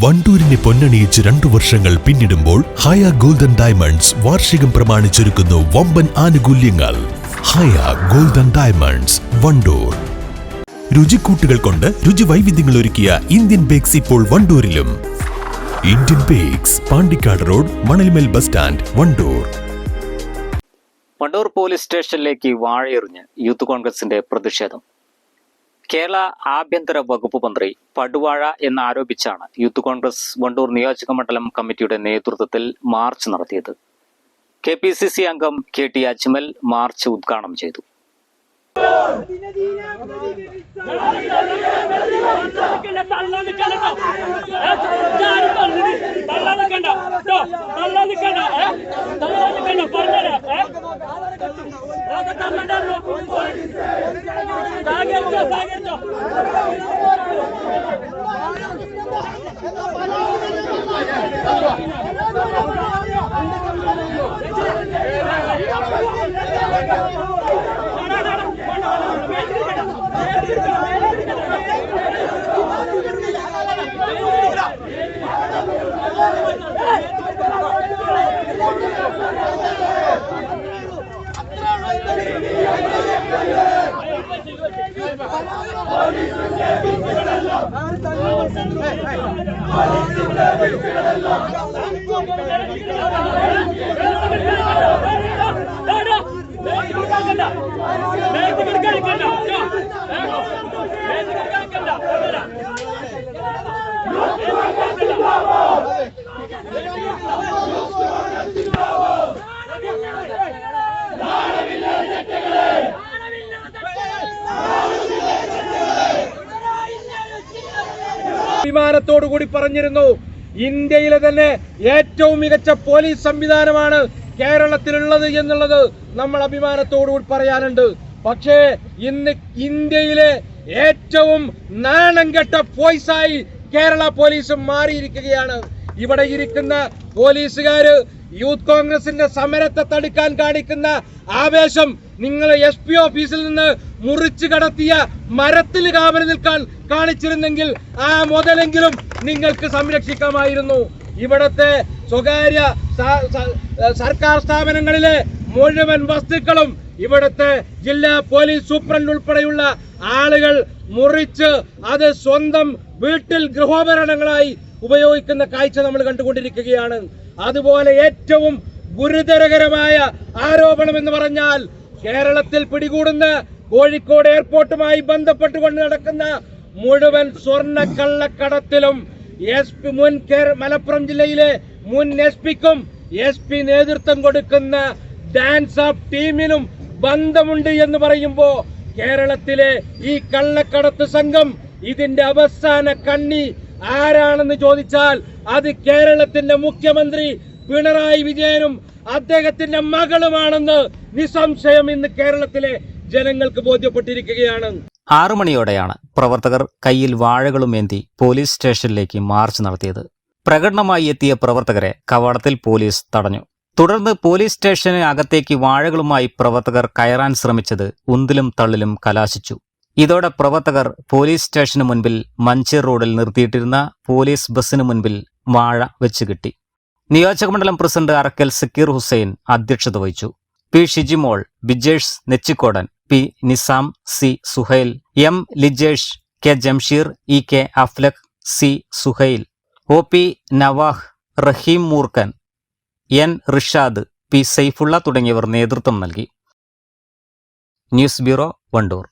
വണ്ടൂരിനെ പൊന്നണിയിച്ച് രണ്ടു വർഷങ്ങൾ പിന്നിടുമ്പോൾ ഹയ ഗോൾഡൻ ഡയമണ്ട്സ് വാർഷികം പ്രമാണിച്ചൊരുക്കുന്നു വമ്പൻ ആനുകൂല്യങ്ങൾ. Haya golden diamonds Wandoor. രുചിക്കൂട്ടുകൾ കൊണ്ട് രുചി വൈവിധ്യങ്ങൾ ഒരുക്കിയ ഇന്ത്യൻ ബേക്സ് ഇപ്പോൾ വണ്ടൂരിലും. Indian Bakes Pandikkad road Manalmel bus stand Wandoor. Wandoor police സ്റ്റേഷനിലേക്ക് വാഴയെറിഞ്ഞ് യൂത്ത് കോൺഗ്രസിന്റെ പ്രതിഷേധം. കേരള ആഭ്യന്തര വകുപ്പ് മന്ത്രി പടുവാഴ എന്നാരോപിച്ചാണ് യൂത്ത് കോൺഗ്രസ് വണ്ടൂർ നിയോജക മണ്ഡലം കമ്മിറ്റിയുടെ നേതൃത്വത്തിൽ മാർച്ച് നടത്തിയത് കെ പി സി സി അംഗം കെ ടി അജ്മൽ മാർച്ച് ഉദ്ഘാടനം ചെയ്തു തള്ളാൻ Hey! Zindabad! അഭിമാനത്തോടു കൂടി പറഞ്ഞിരുന്നു. ഇന്ത്യയിലെ തന്നെ ഏറ്റവും മികച്ച പോലീസ് സംവിധാനമാണ് കേരളത്തിലുള്ളത് എന്നുള്ളത് നമ്മൾ അഭിമാനത്തോടു കൂടി പറയാനുണ്ട്. പക്ഷേ ഇന്ന് ഇന്ത്യയിലെ ഏറ്റവും നാണം കെട്ട പോയിസായി കേരള പോലീസും മാറിയിരിക്കുകയാണ്. ഇവിടെ ഇരിക്കുന്ന പോലീസുകാര് യൂത്ത് കോൺഗ്രസിന്റെ സമരത്തെ തടുക്കാൻ കാണിക്കുന്ന ആവേശം നിങ്ങൾ എസ് പി ഓഫീസിൽ നിന്ന് മുറിച്ചു കടത്തിയ മരത്തിൽ കാവൽ നിൽക്കാൻ കാണിച്ചിരുന്നെങ്കിൽ ആ മുതലെങ്കിലും നിങ്ങൾക്ക് സംരക്ഷിക്കാമായിരുന്നു. ഇവിടത്തെ സ്വകാര്യ സർക്കാർ സ്ഥാപനങ്ങളിലെ മുഴുവൻ വസ്തുക്കളും ഇവിടുത്തെ ജില്ലാ പോലീസ് സൂപ്രണ്ട് ഉൾപ്പെടെയുള്ള ആളുകൾ മുറിച്ച് അത് സ്വന്തം വീട്ടിൽ ഗൃഹോപകരണങ്ങളായി ഉപയോഗിക്കുന്ന കാഴ്ച നമ്മൾ കണ്ടുകൊണ്ടിരിക്കുകയാണ്. അതുപോലെ ഏറ്റവും ഗുരുതരകരമായ ആരോപണം എന്ന് പറഞ്ഞാൽ കേരളത്തിൽ പിടികൂടുന്ന കോഴിക്കോട് എയർപോർട്ടുമായി ബന്ധപ്പെട്ടുകൊണ്ട് നടക്കുന്ന മുഴുവൻ സ്വർണ കള്ളക്കടത്തിലും എസ് പി മുൻ മലപ്പുറം ജില്ലയിലെ മുൻ എസ് പിക്കും എസ് പി നേതൃത്വം കൊടുക്കുന്ന ഡാൻസ് ഓഫ് ടീമിനും ബന്ധമുണ്ട് എന്ന് പറയുമ്പോൾ കേരളത്തിലെ ഈ കള്ളക്കടത്ത് സംഘം ഇതിന്റെ അവസാന കണ്ണി ആരാണെന്ന് ചോദിച്ചാൽ അത് കേരളത്തിന്റെ മുഖ്യമന്ത്രി പിണറായി വിജയനും അദ്ദേഹത്തിന്റെ മകളുമാണെന്ന് നിസ്സംശയം ഇന്ന് കേരളത്തിലെ ജനങ്ങൾക്ക് ബോധ്യപ്പെട്ടിരിക്കുകയാണ്. ആറു മണിയോടെയാണ് പ്രവർത്തകർ കയ്യിൽ വാഴകളുമേന്തി പോലീസ് സ്റ്റേഷനിലേക്ക് മാർച്ച് നടത്തിയത്. പ്രകടനമായി എത്തിയ പ്രവർത്തകരെ കവാടത്തിൽ പോലീസ് തടഞ്ഞു. തുടർന്ന് പോലീസ് സ്റ്റേഷന് അകത്തേക്ക് വാഴകളുമായി പ്രവർത്തകർ കയറാൻ ശ്രമിച്ചത് ഉന്തിലും തള്ളിലും കലാശിച്ചു. ഇതോടെ പ്രവർത്തകർ പോലീസ് സ്റ്റേഷന് മുൻപിൽ മഞ്ചേർ റോഡിൽ നിർത്തിയിട്ടിരുന്ന പോലീസ് ബസ്സിന് മുൻപിൽ വാഴ വെച്ച് കിട്ടി. നിയോജകമണ്ഡലം പ്രസിഡന്റ് അറക്കൽ സക്കീർ ഹുസൈൻ അധ്യക്ഷത വഹിച്ചു. P Shijimol Bijesh Nechikodan P Nizam C Suhail M Lijesh K Jamsheer E K Aflaq C Suhail O P Navah Rahim Moorkan N Rishad P Saifulla തുടങ്ങിയവർ നേതൃത്വം നൽകി. News bureau Wandoor.